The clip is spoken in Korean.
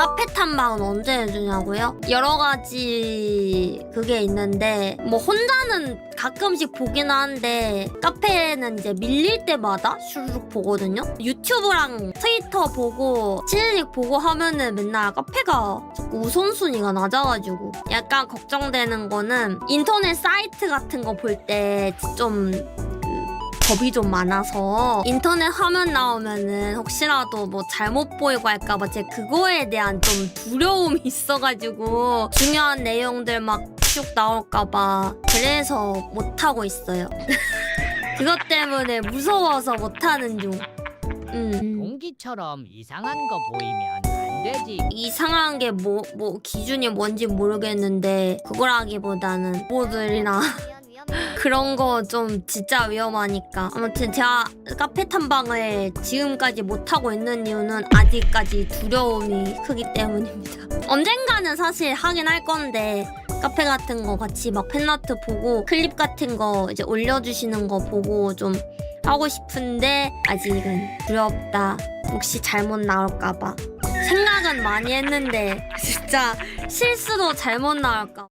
카페 탐방은 언제 해주냐고요? 여러 가지 그게 있는데 뭐 혼자는 가끔씩 보긴 하는데 카페는 이제 밀릴 때마다 슈르륵 보거든요. 유튜브랑 트위터 보고 칠릭 보고 하면은 맨날 카페가 자꾸 우선순위가 낮아가지고 약간 걱정되는 거는 인터넷 사이트 같은 거 볼 때 좀 겁이 좀 많아서 인터넷 화면 나오면은 혹시라도 뭐 잘못 보이고 할까봐 제 그거에 대한 좀 두려움이 있어가지고 중요한 내용들 막 쭉 나올까봐 그래서 못하고 있어요. 그것 때문에 무서워서 못하는 중. 음. 공기처럼 이상한 거 보이면 안 되지. 이상한 게 뭐 뭐 기준이 뭔지 모르겠는데 그거라기보다는 모들이나 그런 거 좀 진짜 위험하니까 아무튼 제가 카페 탐방을 지금까지 못 하고 있는 이유는 아직까지 두려움이 크기 때문입니다. 언젠가는 사실 하긴 할 건데 카페 같은 거 같이 막 팬아트 보고 클립 같은 거 이제 올려주시는 거 보고 좀 하고 싶은데 아직은 두렵다. 혹시 잘못 나올까봐 생각은 많이 했는데 진짜 실수도 잘못 나올까.